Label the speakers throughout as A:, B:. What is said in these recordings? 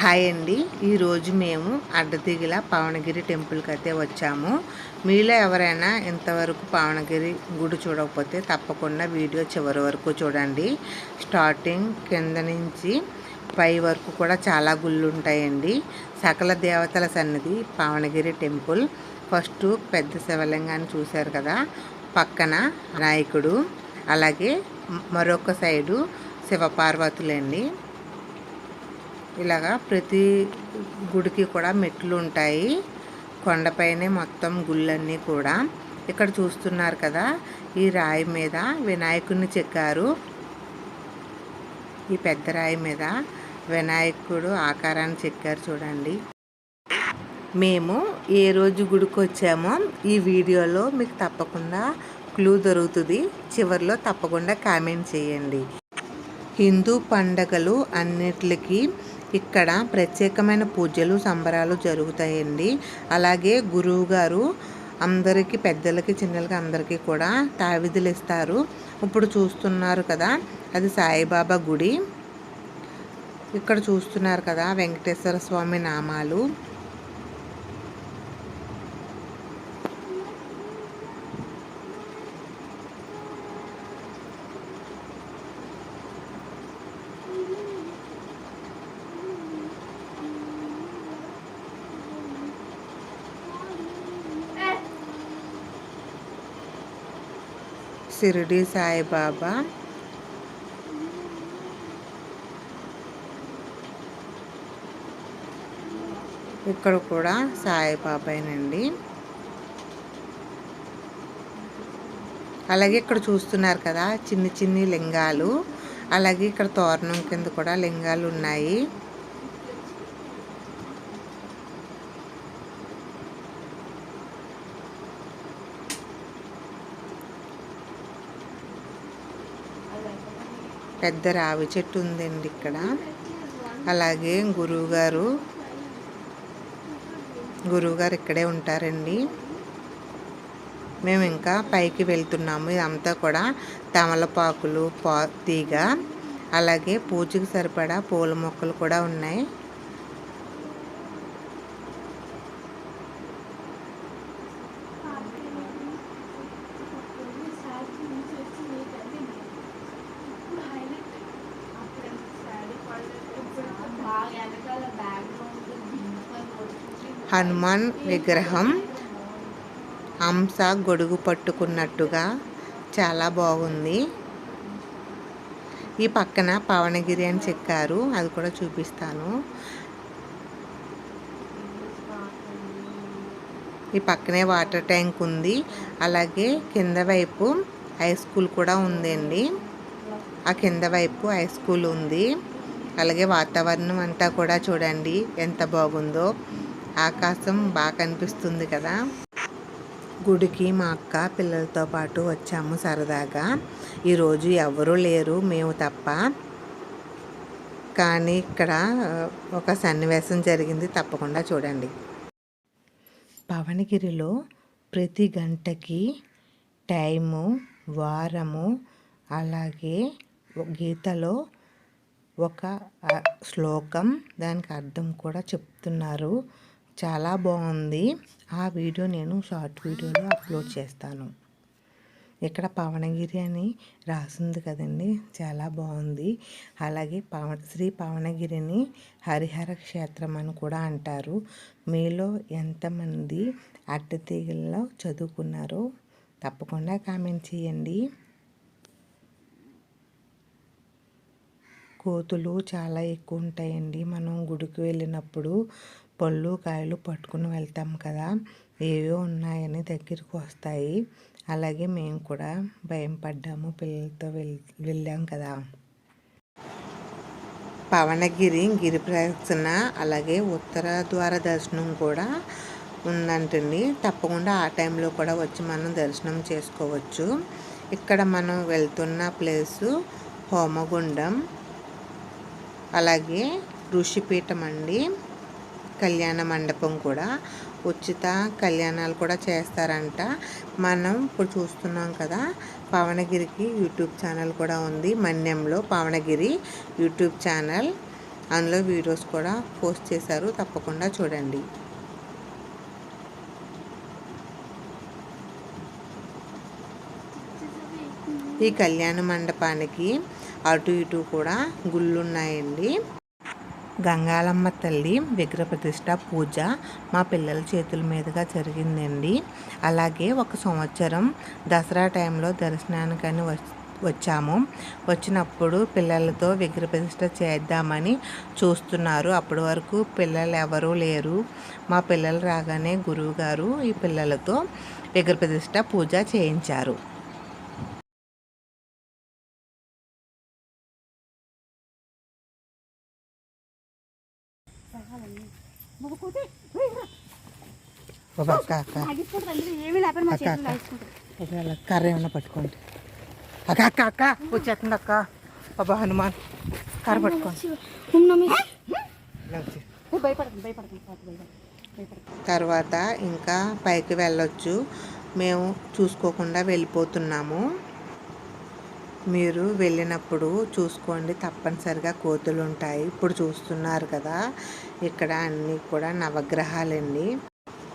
A: Hi అండి. ఈరోజు మేము అడ్డదిగిల పవనగిరి టెంపుల్కి అయితే వచ్చాము. మీలో ఎవరైనా ఇంతవరకు పవనగిరి గుడి చూడకపోతే తప్పకుండా వీడియో చివరి వరకు చూడండి. స్టార్టింగ్ కింద నుంచి పై వరకు కూడా చాలా గుళ్ళు ఉంటాయండి. సకల దేవతల సన్నిధి పవనగిరి టెంపుల్. ఫస్ట్ పెద్ద శివలింగాన్ని చూశారు కదా పక్కన నాయకుడు అలాగే మరొక సైడు శివపార్వతులండి. ఇలాగా ప్రతి గుడికి కూడా మెట్లు ఉంటాయి కొండపైనే మొత్తం గుళ్ళన్నీ కూడా. ఇక్కడ చూస్తున్నారు కదా ఈ రాయి మీద వినాయకుడిని చెక్కారు. ఈ పెద్ద రాయి మీద వినాయకుడు ఆకారాన్ని చెక్కారు చూడండి. మేము ఏ రోజు గుడికి వచ్చామో ఈ వీడియోలో మీకు తప్పకుండా క్లూ దొరుకుతుంది. చివరిలో తప్పకుండా కామెంట్ చేయండి. హిందూ పండగలు అన్నిటికీ ఇక్కడ ప్రత్యేకమైన పూజలు సంబరాలు జరుగుతాయండి. అలాగే గురువు గారు అందరికీ పెద్దలకి చిన్నలకి అందరికీ కూడా తావిధులు ఇస్తారు. ఇప్పుడు చూస్తున్నారు కదా అది సాయిబాబా గుడి. ఇక్కడ చూస్తున్నారు కదా వెంకటేశ్వర స్వామి నామాలు. షిరిడి సాయిబాబా. ఇక్కడ కూడా సాయిబాబానండి అలాగే ఇక్కడ చూస్తున్నారు కదా చిన్ని చిన్ని లింగాలు. అలాగే ఇక్కడ తోరణం కింద కూడా లింగాలు ఉన్నాయి పెద్ద రావి చెట్టు ఉందండి ఇక్కడ. అలాగే గురువుగారు గురువుగారు ఇక్కడే ఉంటారండి. మేము ఇంకా పైకి వెళ్తున్నాము. ఇదంతా కూడా తమలపాకులు పా తీగ అలాగే పూజకి సరిపడా పూల మొక్కలు కూడా ఉన్నాయి. హనుమాన్ విగ్రహం హంస గొడుగు పట్టుకున్నట్టుగా చాలా బాగుంది. ఈ పక్కన పవనగిరి అని చెక్కారు అది కూడా చూపిస్తాను. ఈ పక్కనే వాటర్ ట్యాంక్ ఉంది అలాగే కింద వైపు హై స్కూల్ కూడా ఉందండి. ఆ కింద వైపు హై స్కూల్ ఉంది. అలాగే వాతావరణం అంతా కూడా చూడండి ఎంత బాగుందో. ఆకాశం బాగా కనిపిస్తుంది కదా. గుడికి మా అక్క పిల్లలతో పాటు వచ్చాము సరదాగా. ఈరోజు ఎవరూ లేరు మేము తప్ప. కానీ ఇక్కడ ఒక సన్నివేశం జరిగింది తప్పకుండా చూడండి. పవనగిరిలో ప్రతి గంటకి టైము వారము అలాగే గీతలో ఒక శ్లోకం దానికి అర్థం కూడా చెప్తున్నారు. చాలా బాగుంది. ఆ వీడియో నేను షార్ట్ వీడియోలో అప్లోడ్ చేస్తాను. ఇక్కడ పవనగిరి అని రాసింది కదండి. చాలా బాగుంది. అలాగే పవన శ్రీ పవనగిరిని హరిహర క్షేత్రం అని కూడా అంటారు. మీలో ఎంతమంది అడ్డతీగల్లో చదువుకున్నారో తప్పకుండా కామెంట్ చేయండి. కోతులు చాలా ఎక్కువ ఉంటాయండి మనం గుడికి వెళ్ళినప్పుడు పళ్ళు కాయలు పట్టుకుని వెళ్తాం కదా. ఏవో ఉన్నాయని దగ్గరికి వస్తాయి. అలాగే మేము కూడా భయం పడ్డాము. పిల్లలతో వెళ్ వెళ్ళాం కదా. పవనగిరి గిరి ప్రదక్షిణ అలాగే ఉత్తర ద్వార దర్శనం కూడా ఉందంటండి. తప్పకుండా ఆ టైంలో కూడా వచ్చి మనం దర్శనం చేసుకోవచ్చు. ఇక్కడ మనం వెళ్తున్న ప్లేసు హోమగుండం. అలాగే ఋషిపీఠం అండి. కళ్యాణ మండపం కూడా. ఉచిత కళ్యాణాలు కూడా చేస్తారంట. మనం ఇప్పుడు చూస్తున్నాం కదా పవనగిరికి యూట్యూబ్ ఛానల్ కూడా ఉంది. మన్యంలో పవనగిరి యూట్యూబ్ ఛానల్. అందులో వీడియోస్ కూడా పోస్ట్ చేశారు. తప్పకుండా చూడండి. ఈ కళ్యాణ మండపానికి అటు ఇటు కూడా గుళ్ళున్నాయండి. గంగాలమ్మ తల్లి విగ్రహ ప్రతిష్ట పూజ మా పిల్లల చేతుల మీదుగా జరిగిందండి. అలాగే ఒక సంవత్సరం దసరా టైంలో దర్శనానికని వచ్చాము. వచ్చినప్పుడు పిల్లలతో విగ్రహ ప్రతిష్ట చేద్దామని చూస్తున్నారు. అప్పటి వరకు పిల్లలు ఎవరూ లేరు. మా పిల్లలు రాగానే గురువుగారు ఈ పిల్లలతో విగ్రహ ప్రతిష్ట పూజ చేయించారు. కర్ర ఏమన్నా పట్టుకోండి. అక్క అక్క అక్క. వచ్చేస్తుంది అక్క. బాబా హనుమాన్ కర్ర పట్టుకోండి. తర్వాత ఇంకా పైకి వెళ్ళొచ్చు. మేము చూసుకోకుండా వెళ్ళిపోతున్నాము. మీరు వెళ్ళినప్పుడు చూసుకోండి. తప్పనిసరిగా కోతులు ఉంటాయి ఇప్పుడు చూస్తున్నారు కదా. ఇక్కడ అన్నీ కూడా నవగ్రహాలండి.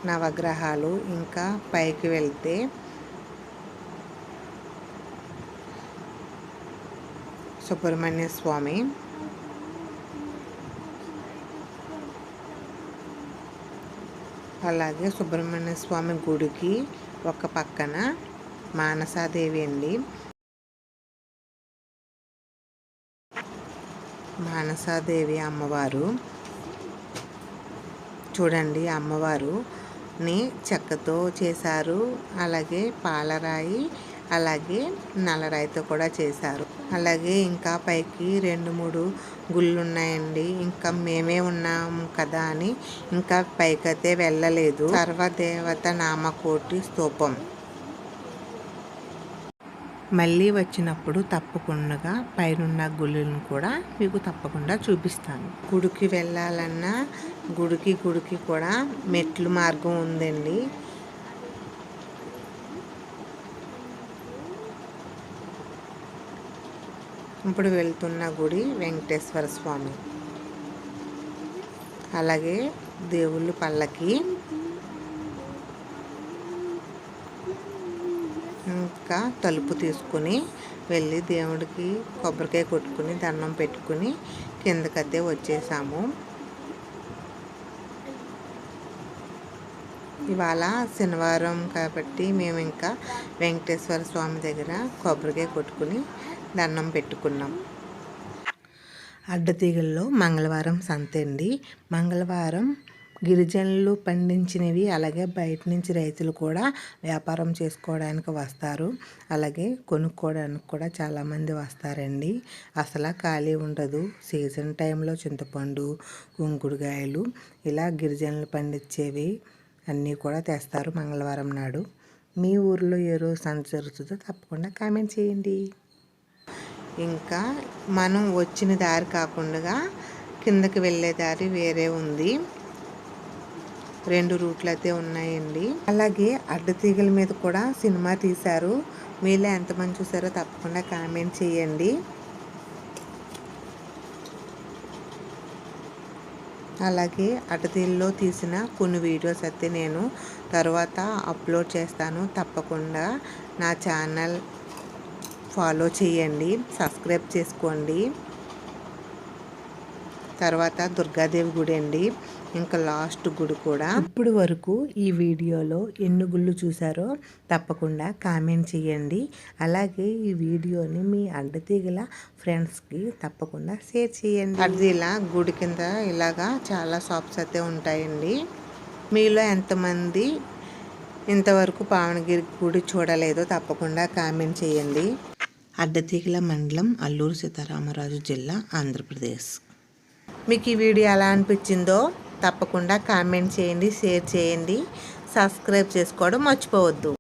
A: నవగ్రహాలు ఇంకా పైకి వెళ్తే సుబ్రహ్మణ్య స్వామి. అలాగే సుబ్రహ్మణ్య స్వామి గుడికి ఒక పక్కన మానసాదేవి అండి. మానసాదేవి అమ్మవారు. చూడండి అమ్మవారుని చెక్కతో చేశారు. అలాగే పాలరాయి అలాగే నల్లరాయితో కూడా చేశారు. అలాగే ఇంకా పైకి రెండు మూడు గుళ్ళు ఉన్నాయండి ఇంకా మేమే ఉన్నాము కదా అని ఇంకా పైకైతే వెళ్ళలేదు. సర్వదేవత నామకోటి స్తూపం. మళ్ళీ వచ్చినప్పుడు తప్పకుండా పైనున్న గుళ్ళను కూడా మీకు తప్పకుండా చూపిస్తాను. గుడికి వెళ్ళాలన్నా గుడికి గుడికి కూడా మెట్లు మార్గం ఉందండి. ఇప్పుడు వెళ్తున్న గుడి వెంకటేశ్వర స్వామి. అలాగే దేవుళ్ళు పల్లకి ఇంకా తలుపు తీసుకుని వెళ్ళి దేవుడికి కొబ్బరికాయ కొట్టుకుని దండం పెట్టుకుని కిందకద్దే వచ్చేసాము. ఇవాళ శనివారం కాబట్టి మేము ఇంకా వెంకటేశ్వర స్వామి దగ్గర కొబ్బరికాయ కొట్టుకుని దండం పెట్టుకున్నాం. అడ్డతీగల్లో మంగళవారం సంత అండి. మంగళవారం గిరిజనులు పండించినవి అలాగే బయట నుంచి రైతులు కూడా వ్యాపారం చేసుకోవడానికి వస్తారు. అలాగే కొనుక్కోవడానికి కూడా చాలామంది వస్తారండి. అసలు ఖాళీ ఉండదు. సీజన్ టైంలో చింతపండు కుంకుడుకాయలు ఇలా గిరిజనులు పండించేవి అన్నీ కూడా తెస్తారు మంగళవారం నాడు. మీ ఊర్లో ఏ రోజు సంత జరుగుతుందో తప్పకుండా కామెంట్ చేయండి. ఇంకా మనం వచ్చిన దారి కాకుండా కిందకి వెళ్ళే దారి వేరే ఉంది. రెండు రూట్లు అయితే ఉన్నాయండి. అలాగే అడ్డతీగల మీద కూడా సినిమా తీశారు. మీలో ఎంతమంది చూసారో తప్పకుండా కామెంట్ చేయండి. అలాగే అటతీల్లో తీసిన కొన్ని వీడియోస్ అయితే నేను తర్వాత అప్లోడ్ చేస్తాను. తప్పకుండా నా ఛానల్ ఫాలో చేయండి. సబ్స్క్రైబ్ చేసుకోండి. తర్వాత దుర్గాదేవి గుడి అండి. ఇంకా లాస్ట్ గుడి కూడా. ఇప్పుడు వరకు ఈ వీడియోలో ఎన్ని గుళ్ళు చూసారో తప్పకుండా కామెంట్ చేయండి. అలాగే ఈ వీడియోని మీ అడ్డతీగల ఫ్రెండ్స్కి తప్పకుండా షేర్ చేయండి. అది ఇలా గుడి కింద ఇలాగా చాలా షాప్స్ అయితే ఉంటాయండి. మీలో ఎంతమంది ఇంతవరకు పావనగిరి గుడి చూడలేదో తప్పకుండా కామెంట్ చేయండి. అడ్డతీగల మండలం అల్లూరు సీతారామరాజు జిల్లా ఆంధ్రప్రదేశ్. మీకు ఈ వీడియో ఎలా అనిపించిందో తప్పకుండా కామెంట్ చేయండి షేర్ చేయండి. సబ్స్క్రైబ్ చేసుకోవడం మర్చిపోవద్దు.